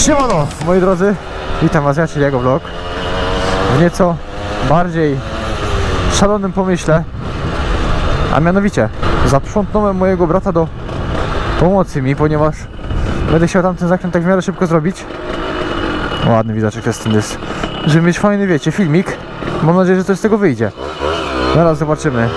Siemano, moi drodzy, witam was, ja czyli jego vlog w nieco bardziej szalonym pomyśle, a mianowicie zaprzątnąłem mojego brata do pomocy mi, ponieważ będę chciał tamten zakręt tak w miarę szybko zrobić. Ładny widoczek jest ten jest, żeby mieć fajny, wiecie, filmik. Mam nadzieję, że coś z tego wyjdzie. Zaraz zobaczymy.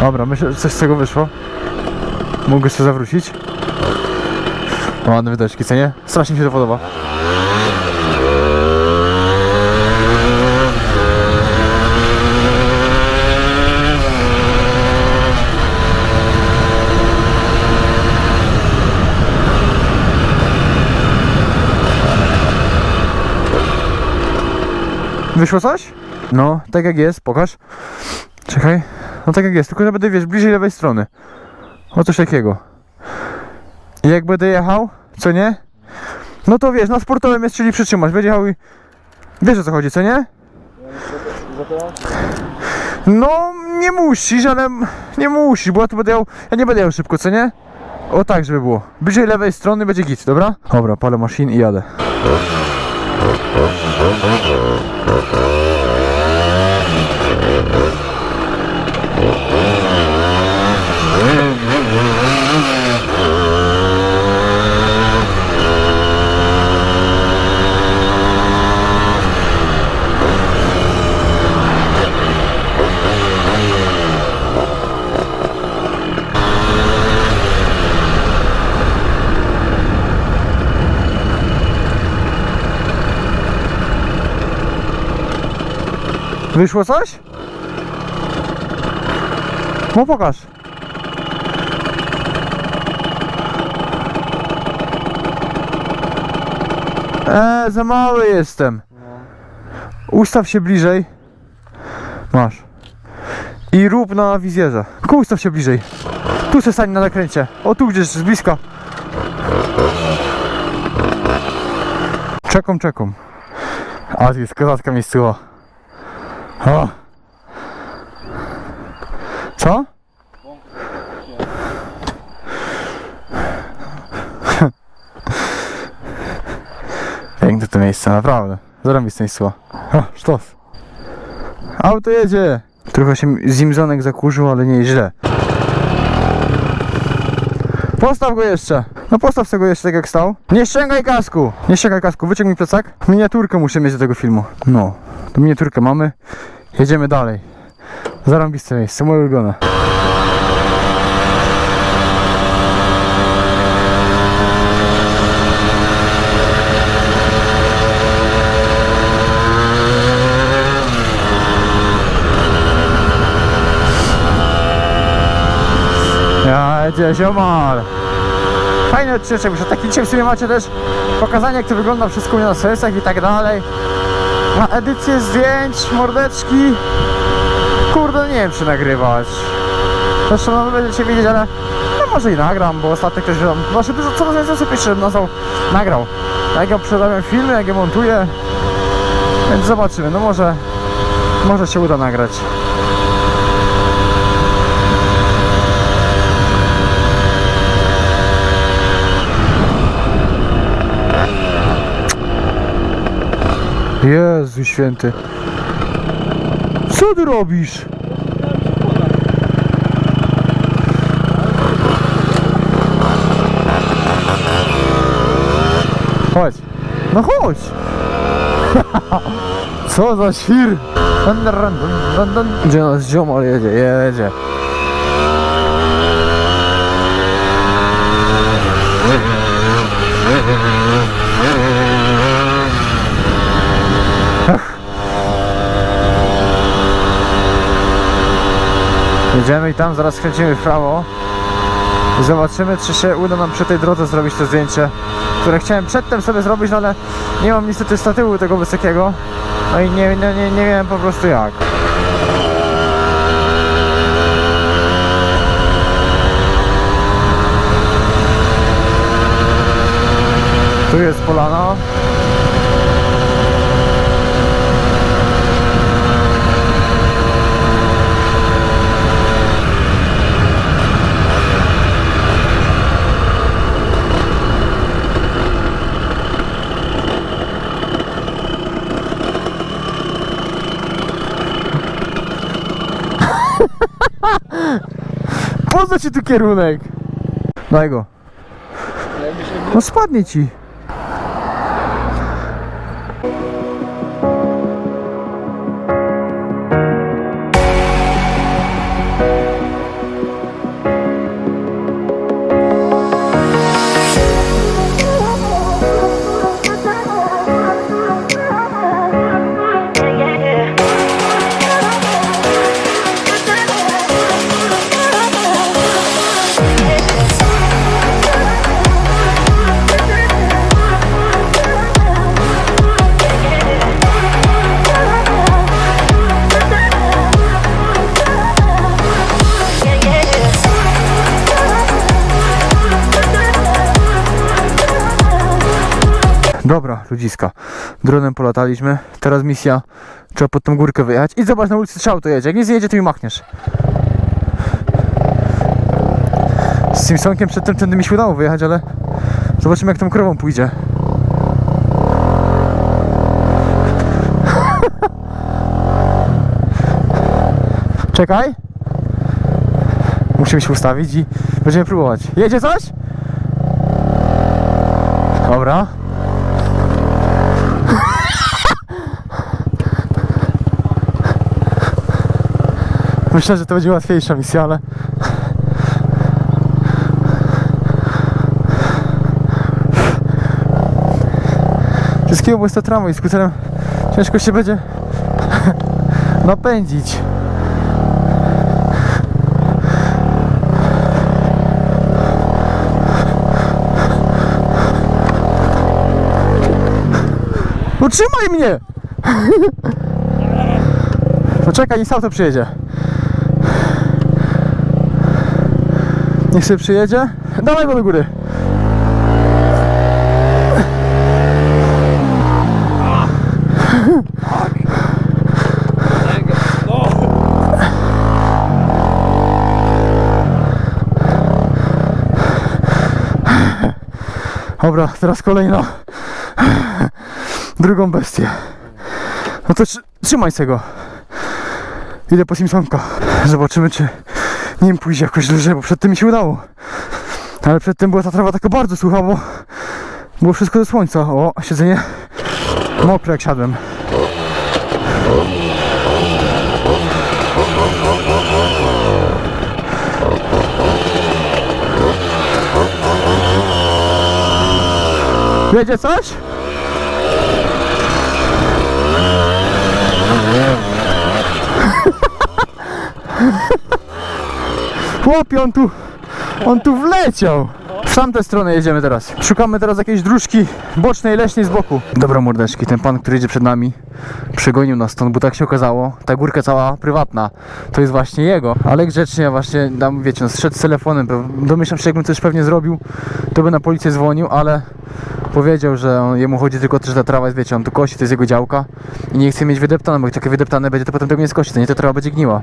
Dobra, myślę, że coś z tego wyszło. Mogę się zawrócić. Ładne wydeczki, co nie? Strasznie mi się to podoba. Wyszło coś? No, tak jak jest, pokaż. Czekaj. No tak jak jest, tylko że będę wiesz bliżej lewej strony. O coś takiego. I jak będę jechał, co nie? No to wiesz, na sportowym jest, czyli przytrzymać. Będzie jechał i. Wiesz o co chodzi, co nie? No, nie musisz, ale nie musisz, bo ja tu będę jechał. Ja nie będę jechał szybko, co nie? O tak, żeby było. Bliżej lewej strony będzie git, dobra? Dobra, palę maszyn i jadę. Wyszło coś? No pokaż. Eee, za mały jestem. Ustaw się bliżej. Masz. I rób na wizjerze. Tylko ustaw się bliżej. Tu se stań na nakręcie. O tu gdzieś z bliska. Czekom, czekom. A jest kozacka miejscowa. O. Co? Piękne to miejsce, naprawdę. Zarąbiste miejsce. O, sztos. Auto jedzie. Trochę się zimzonek zakurzył, ale nie źle. Postaw go jeszcze. No postaw sobie go jeszcze tak jak stał. Nie ściągaj kasku. Nie ściągaj kasku. Wyciągnij plecak. Miniaturkę muszę mieć do tego filmu. No. To miniaturkę mamy. Jedziemy dalej. Zarąbiste miejsce, moje ulubione. Ja, jedzie ziomal. Fajny odcinek, że taki dzisiaj w sumie macie też pokazanie jak to wygląda wszystko u mnie na i tak dalej. Na edycję zdjęć, mordeczki. Kurde, nie wiem czy nagrywać. Zresztą no, będziecie wiedzieć, ale no może i nagram, bo ostatnio ktoś tam, znaczy dużo, coraz więcej osób pisze, nazwał, nagrał. Jak ja przedawiam filmy, jak je montuję. Więc zobaczymy, no może, może się uda nagrać. Jezu święty. Co ty robisz? Chodź. No chodź. Co za świr. Gdzie nas ziomal jedzie? Jedzie. Jedziemy i tam zaraz kręcimy w prawo. I zobaczymy, czy się uda nam przy tej drodze zrobić to zdjęcie, które chciałem przedtem sobie zrobić, no ale nie mam niestety statywu tego wysokiego. No i nie, nie, nie, nie wiem po prostu jak. Tu jest polana. Po co ci tu kierunek? Daj go. No spadnie ci. Dobra, ludziska. Dronem polataliśmy. Teraz misja. Trzeba pod tą górkę wyjechać. I zobacz, na ulicy trzeba to jedzie. Jak nie zjedzie, to mi machniesz. Z Simpsonkiem przedtem tędy mi się udało wyjechać, ale zobaczymy jak tą krową pójdzie. Czekaj. Musimy się ustawić i będziemy próbować. Jedzie coś? Dobra. Myślę, że to będzie łatwiejsza misja, ale... Wszystkiego, bo jest to tramwaj, skuterem ciężko się będzie napędzić. Utrzymaj mnie! Poczekaj, niech auto przyjedzie. Niech sobie przyjedzie. Dawaj go do góry. Dobra, teraz kolejna. Drugą bestię. No to trzy- trzymaj się go. Idę po Simpsonka. Zobaczymy, czy nim pójdzie jakoś dłużej, bo przedtem mi się udało. Ale przedtem była ta trawa taka bardzo sucha, bo było wszystko ze słońca. O, siedzenie mokre jak siadłem. Jedzie coś? Chłopie, on tu, on tu wleciał. W tamtę stronę jedziemy teraz. Szukamy teraz jakiejś dróżki bocznej, leśnej z boku. Dobra mordeczki, ten pan, który idzie przed nami, przegonił nas stąd, bo tak się okazało, ta górka cała prywatna, to jest właśnie jego. Ale grzecznie właśnie, tam wiecie, no, zszedł z telefonem, domyślam się, jakbym coś pewnie zrobił, to by na policję dzwonił, ale powiedział, że on, jemu chodzi tylko o to, że ta trawa jest, wiecie, on tu kosi, to jest jego działka i nie chce mieć wydeptane, bo jak takie wydeptane będzie, to potem tego nie skosi, to nie, ta trawa będzie gniła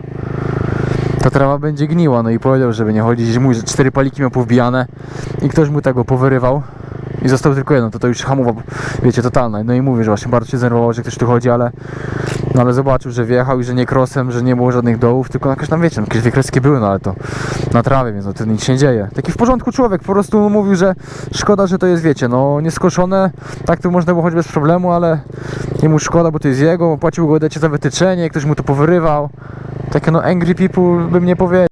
ta trawa będzie gniła, no i powiedział, żeby nie chodzić, mój, cztery paliki miał powbijane i ktoś mu tego powyrywał i został tylko jeden, to to już hamowa, wiecie, totalna. No i mówię, że właśnie bardzo się zdenerwował, że ktoś tu chodzi, ale no ale zobaczył, że wjechał i że nie krosem, że nie było żadnych dołów, tylko jakieś tam, wiecie, no, jakieś dwie kreski były, no ale to na trawie, więc no to nic się nie dzieje. Taki w porządku człowiek, po prostu mówił, że szkoda, że to jest, wiecie, no nieskoszone, tak to można było chodzić bez problemu, ale jemu szkoda, bo to jest jego, płacił go decie za wytyczenie, ktoś mu to powyrywał. Takie no angry people bym nie powiedział.